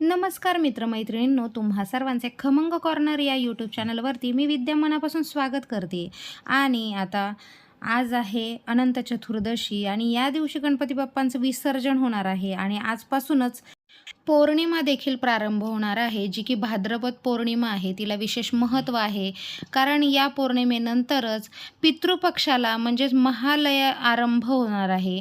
नमस्कार मित्रमैत्रिणींनो तुम्हा सर्वांचे खमंग कॉर्नर या यूट्यूब चॅनलवरती मी विद्या मनापासून स्वागत करते. आणि आता आज आहे अनंत चतुर्दशी आणि या दिवशी गणपती बाप्पांचं विसर्जन होणार आहे आणि आजपासूनच पौर्णिमा देखील प्रारंभ होणार आहे जी की भाद्रपद पौर्णिमा आहे. तिला विशेष महत्त्व आहे. कारण या पौर्णिमेनंतरच पितृपक्षाला म्हणजेच महालय आरंभ होणार आहे.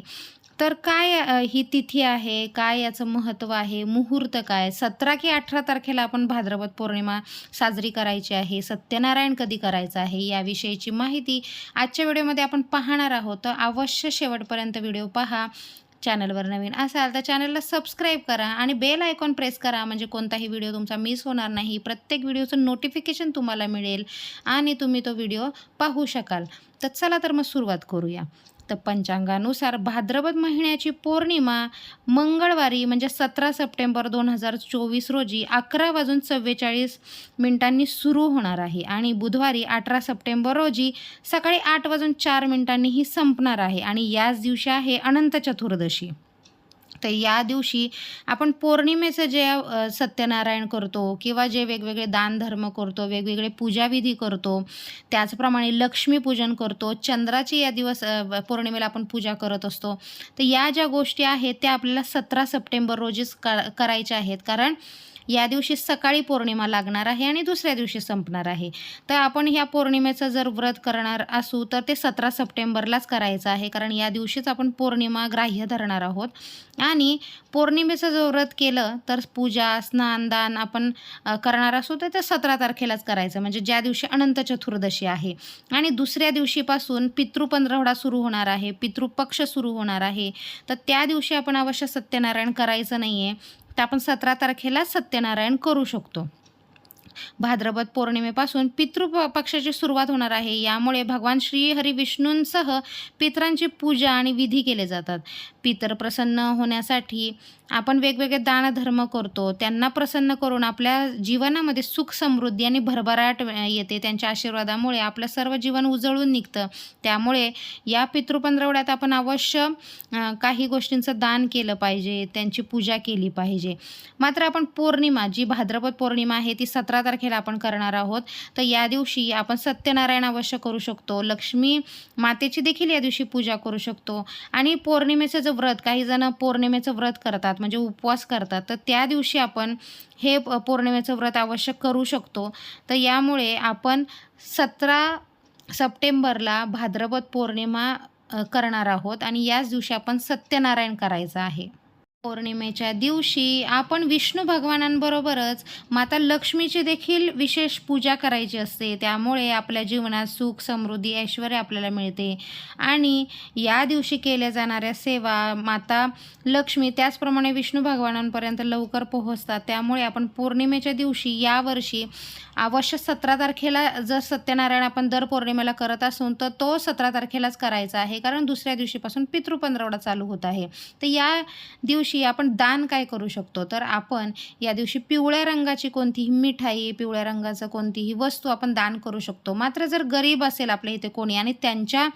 तर काय ही तिथी आहे? काय याचं महत्त्व आहे? मुहूर्त काय? सतरा की अठरा तारखेला आपण भाद्रपद पौर्णिमा साजरी करायची आहे. सत्यनारायण कधी करायचं आहे? याविषयीची माहिती आजच्या व्हिडिओमध्ये आपण पाहणार आहोत. तर अवश्य शेवटपर्यंत व्हिडिओ पहा. चॅनलवर नवीन असाल तर चॅनलला सबस्क्राईब करा आणि बेल आयकॉन प्रेस करा. म्हणजे कोणताही व्हिडिओ तुमचा मिस होणार नाही. प्रत्येक व्हिडिओचं नोटिफिकेशन तुम्हाला मिळेल आणि तुम्ही तो व्हिडिओ पाहू शकाल. तर चला तर मग सुरुवात करूया. तर पंचांगानुसार भाद्रपद महिन्याची पौर्णिमा मंगळवारी म्हणजे सतरा सप्टेंबर दोन हजार चोवीस रोजी अकरा वाजून चव्वेचाळीस मिनिटांनी सुरू होणार आहे आणि बुधवारी अठरा सप्टेंबर रोजी सकाळी आठ वाजून चार मिनिटांनी ही संपणार आहे. आणि याच दिवशी आहे अनंत चतुर्दशी. तर या दिवशी आपण पौर्णिमेचं जे सत्यनारायण करतो किंवा जे वेगवेगळे दानधर्म करतो वेगवेगळे पूजाविधी करतो त्याचप्रमाणे लक्ष्मीपूजन करतो चंद्राची या दिवस पौर्णिमेला आपण पूजा करत असतो. तर या ज्या गोष्टी आहेत त्या आपल्याला सतरा सप्टेंबर रोजीच क करायच्या आहेत. कारण या दिवशी सकाळी पौर्णिमा लागणार आहे आणि दुसऱ्या दिवशी संपणार आहे. तर आपण ह्या पौर्णिमेचं जर व्रत करणार असू तर ते सतरा सप्टेंबरलाच करायचं आहे. कारण या दिवशीच आपण पौर्णिमा ग्राह्य धरणार आहोत. आणि पौर्णिमेचं जर व्रत केलं तर पूजा स्नानदान आपण करणार असू तर ते सतरा तारखेलाच करायचं. म्हणजे ज्या दिवशी अनंत चतुर्दशी आहे. आणि दुसऱ्या दिवशीपासून पितृपंधरवडा सुरू होणार आहे पितृपक्ष सुरू होणार आहे. तर त्या दिवशी आपण अवश्य सत्यनारायण करायचं नाही आहे तर आपण सतरा तारखेला सत्यनारायण करू शकतो. भाद्रपद पौर्णिमेपासून पितृ प- पक्षाची सुरुवात होणार आहे. यामुळे भगवान श्री हरी विष्णूंसह पितरांची पूजा आणि विधी केले जातात. पितर प्रसन्न होण्यासाठी आपण वेगवेगळे दानधर्म करतो. त्यांना प्रसन्न करून आपल्या जीवनामध्ये सुख समृद्धी आणि भरभराट येते. त्यांच्या आशीर्वादामुळे आपलं सर्व जीवन उजळून निघतं. त्यामुळे या पितृपंधरवड्यात आपण अवश्य काही गोष्टींचं दान केलं पाहिजे. त्यांची पूजा केली पाहिजे. मात्र आपण पौर्णिमा जी भाद्रपद पौर्णिमा आहे ती सतरा तारखेला आपण करणार आहोत. तर या दिवशी आपण सत्यनारायण अवश्य करू शकतो. लक्ष्मी मातेची देखील या दिवशी पूजा करू शकतो. आणि पौर्णिमेचं जे व्रत काही जण पौर्णिमेचं व्रत करतात म्हणजे उपवास करतात. तर त्या दिवशी आपण हे पौर्णिमेचं व्रत अवश्य करू शकतो. तर यामुळे आपण सतरा सप्टेंबरला भाद्रपद पौर्णिमा करणार आहोत. आणि याच दिवशी आपण सत्यनारायण करायचं आहे. पौर्णिमेच्या दिवशी आपण विष्णू भगवानांबरोबरच माता लक्ष्मीची देखील विशेष पूजा करायची असते. त्यामुळे आपल्या जीवनात सुख समृद्धी ऐश्वर आपल्याला मिळते. आणि या दिवशी केल्या जाणाऱ्या सेवा माता लक्ष्मी त्याचप्रमाणे विष्णू भगवानांपर्यंत लवकर पोहोचतात. त्यामुळे आपण पौर्णिमेच्या दिवशी यावर्षी अवश्य सतरा तारखेला जर सत्यनारायण आपण दर पौर्णिमेला करत असून तर तो सतरा तारखेलाच करायचा आहे. कारण दुसऱ्या दिवशीपासून पितृपंधरवडा चालू होत आहे. तर या दिवशी आपण दान काय करू शकतो? तर आपण या दिवशी पिवळ्या रंगाची कोणतीही मिठाई पिवळ्या रंगाचं कोणतीही वस्तू आपण दान करू शकतो. मात्र जर गरीब असेल आपल्या इथे कोणी आणि त्यांच्या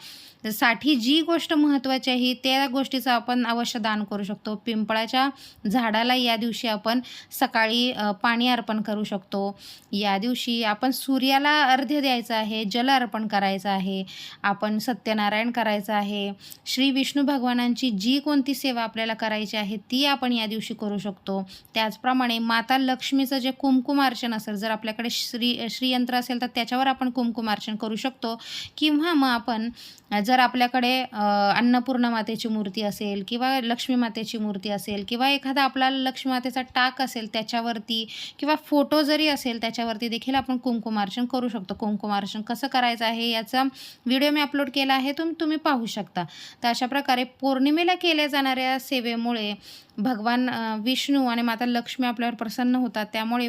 साठी जी गोष्ट महत्त्वाची आहे त्या गोष्टीचं आपण अवश्य दान करू शकतो. पिंपळाच्या झाडाला या दिवशी आपण सकाळी पाणी अर्पण करू शकतो. या दिवशी आपण सूर्याला अर्ध्य द्यायचं आहे जल अर्पण करायचं आहे आपण सत्यनारायण करायचं आहे श्री विष्णू भगवानांची जी कोणती सेवा आपल्याला करायची आहे ती आपण या दिवशी करू शकतो. त्याचप्रमाणे माता लक्ष्मीचं जे कुमकुमार्चन असेल जर आपल्याकडे श्री श्रीयंत्र असेल तर त्याच्यावर आपण कुमकुमार्चन करू शकतो. किंवा मग आपण जर आपल्याकडे अन्नपूर्णा मातेची मूर्ती असेल किंवा लक्ष्मी मातेची मूर्ती असेल किंवा एखादा आपला लक्ष्मी मातेचा टाक असेल त्याच्यावरती किंवा फोटो जरी असेल त्याच्यावरती देखील आपण कुंकुमार्चन करू शकतो. कुंकुमार्चन कसं करायचं आहे याचा व्हिडिओ मी अपलोड केला आहे तुम तुम्ही पाहू शकता. तर अशा प्रकारे पौर्णिमेला केल्या जाणाऱ्या सेवेमुळे भगवान विष्णू आणि माता लक्ष्मी आपल्यावर प्रसन्न होतात. त्यामुळे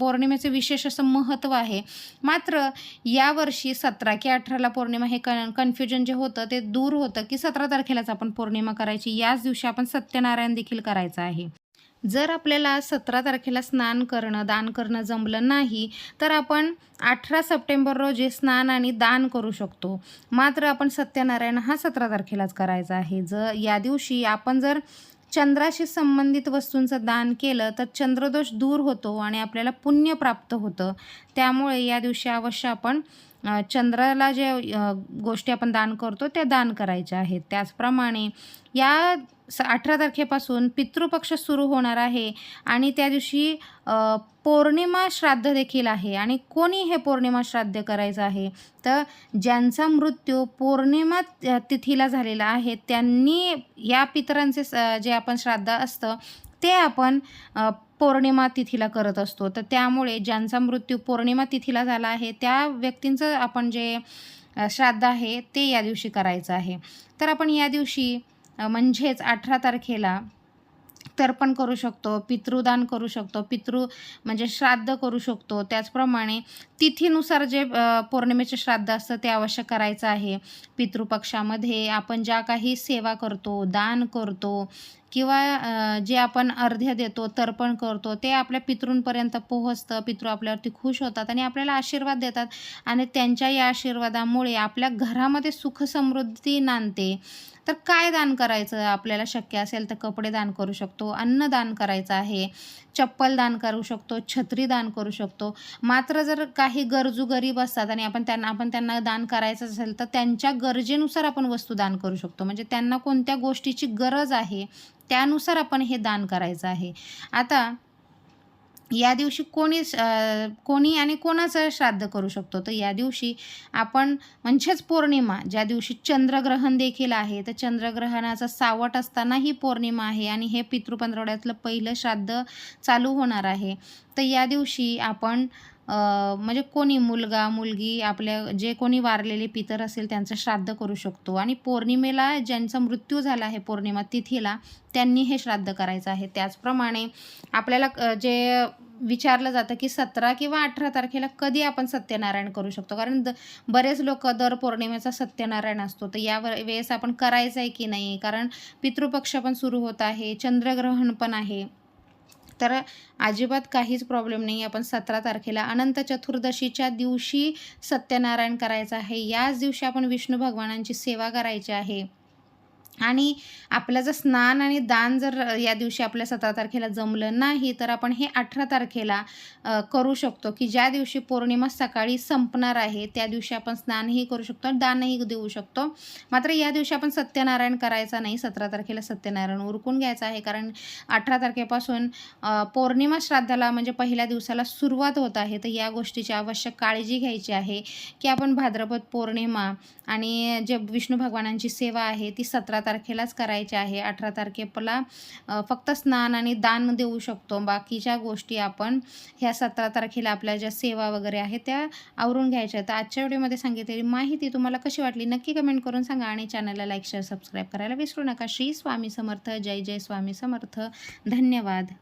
पौर्णिमेचं विशेष असं महत्त्व आहे. मात्र यावर्षी सतरा की अठराला पौर्णिमा हे कन कन्फ्युजन जे होतं ते दूर होतं की सतरा तारखेलाच आपण पौर्णिमा करायची. याच दिवशी आपण सत्यनारायण देखील करायचं आहे. जर आपल्याला सतरा तारखेला स्नान करणं दान करणं जमलं नाही तर आपण अठरा सप्टेंबर रोजी स्नान आणि दान करू शकतो. मात्र आपण सत्यनारायण हा सतरा तारखेलाच करायचा आहे. जर या दिवशी आपण जर चंद्राशी संबंधित वस्तूंचं दान केलं तर चंद्रदोष दूर होतो आणि आपल्याला पुण्य प्राप्त होतं. त्यामुळे या दिवशी अवश्य आपण चंद्राला जे गोष्टी आपण दान करतो त्या दान करायच्या आहेत. त्याचप्रमाणे या स अठरा तारखेपासून पितृपक्ष सुरू होणार आहे. आणि त्या दिवशी पौर्णिमा श्राद्ध देखील आहे. आणि कोणी हे पौर्णिमा श्राद्ध करायचं आहे? तर ज्यांचा मृत्यू पौर्णिमा तिथीला झालेला आहे त्यांनी या पितरांचे स- जे आपण श्राद्ध असतं ते आपण पौर्णिमा तिथीला करत असतो. तर त्यामुळे ज्यांचा मृत्यू पौर्णिमा तिथीला झाला आहे त्या व्यक्तींचं आपण जे श्राद्ध आहे ते या दिवशी करायचं आहे. तर आपण या दिवशी म्हणजेच अठरा तारखेला तर्पण करू शकतो पितृदान करू शकतो पितृ म्हणजे श्राद्ध करू शकतो. त्याचप्रमाणे तिथीनुसार जे पौर्णिमेचे श्राद्ध असतं ते अवश्य करायचं आहे. पितृपक्षामध्ये आपण ज्या काही सेवा करतो दान करतो किंवा जे आपण अर्ध्य देतो तर्पण करतो ते आपल्या पितृंपर्यंत पोहोचतं. पितृ आपल्यावरती खुश होतात आणि आपल्याला आशीर्वाद देतात. आणि त्यांच्या या आशीर्वादामुळे आपल्या घरामध्ये सुख समृद्धी नांदते. तर काय दान करायचं? आपल्याला शक्य असेल तर कपडे दान करू शकतो अन्न दान करायचं आहे चप्पल दान करू शकतो छत्री दान करू शकतो. मात्र जर काही गरजू गरीब असतात आणि आपण त्यांना आपण त्यांना दान करायचं असेल तर त्यांच्या गरजेनुसार आपण वस्तू दान करू शकतो. म्हणजे त्यांना कोणत्या गोष्टीची गरज आहे त्यानुसार आपण हे दान करायचं आहे. आता या दिवशी कोणी कोणी आणि कोणाचं श्राद्ध करू शकतो? तर या दिवशी आपण म्हणजेच पौर्णिमा ज्या दिवशी चंद्रग्रहण देखील आहे तर चंद्रग्रहणाचा सावट असताना ही पौर्णिमा आहे आणि हे पितृपंधरवड्यातलं पहिलं श्राद्ध चालू होणार आहे. तर या दिवशी आपण म्हणजे कोणी मुलगा मुलगी आपल्या जे कोणी वारलेले पितर असेल त्यांचं श्राद्ध करू शकतो. आणि पौर्णिमेला ज्यांचा मृत्यू झाला आहे पौर्णिमा तिथीला त्यांनी हे श्राद्ध करायचं आहे. त्याचप्रमाणे आपल्याला जे विचारलं जातं की सतरा किंवा अठरा तारखेला कधी आपण सत्यनारायण करू शकतो? कारण द बरेच लोक दर पौर्णिमेचा सत्यनारायण असतो. तर या वेळेस आपण करायचं आहे की नाही? कारण पितृपक्ष पण सुरू होत आहे चंद्रग्रहण पण आहे. तर अजिबात काहीच प्रॉब्लेम नाही आपण सतरा तारखेला अनंत चतुर्दशीच्या दिवशी सत्यनारायण करायचं आहे. याच दिवशी आपण विष्णू भगवानांची सेवा करायची आहे. आणि आपलं जर स्नान आणि दान जर या दिवशी आपल्या सतरा तारखेला जमलं नाही तर आपण हे अठरा तारखेला करू शकतो की ज्या दिवशी पौर्णिमा सकाळी संपणार आहे त्या दिवशी आपण स्नानही करू शकतो आणि दानही देऊ शकतो. मात्र या दिवशी आपण सत्यनारायण करायचा नाही सतरा तारखेला सत्यनारायण उरकून घ्यायचा आहे. कारण अठरा तारखेपासून पौर्णिमा श्राद्धाला म्हणजे पहिल्या दिवसाला सुरुवात होत आहे. तर या गोष्टीची आवश्यक काळजी घ्यायची आहे की आपण भाद्रपद पौर्णिमा आणि जे विष्णू भगवानांची सेवा आहे ती सतरा तारखेलाच करायचे आहे. अठरा तारखेला फक्त स्नान आणि दान देऊ शकतो. बाकीच्या गोष्टी आपण ह्या सतरा तारखेला आपल्या ज्या सेवा वगैरे आहेत त्या आवरून घ्यायच्या तर आजच्या व्हिडिओमध्ये सांगितलेली माहिती तुम्हाला कशी वाटली नक्की कमेंट करून सांगा आणि चॅनलला लाईक शेअर सबस्क्राईब करायला विसरू नका. श्री स्वामी समर्थ. जय जय स्वामी समर्थ. धन्यवाद.